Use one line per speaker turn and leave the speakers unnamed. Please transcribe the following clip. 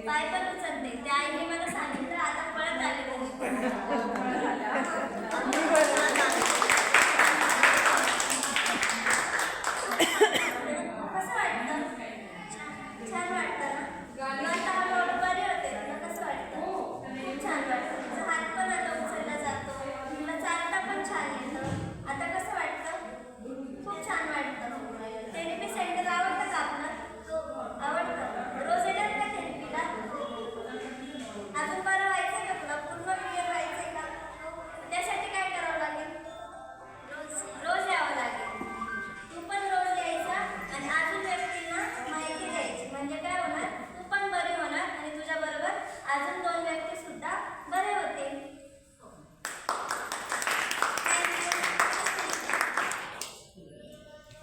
पाय पण उचत त्या आईने मला सांगितलं आता पळत आले कसं वाटतं छान वाटतं 낮은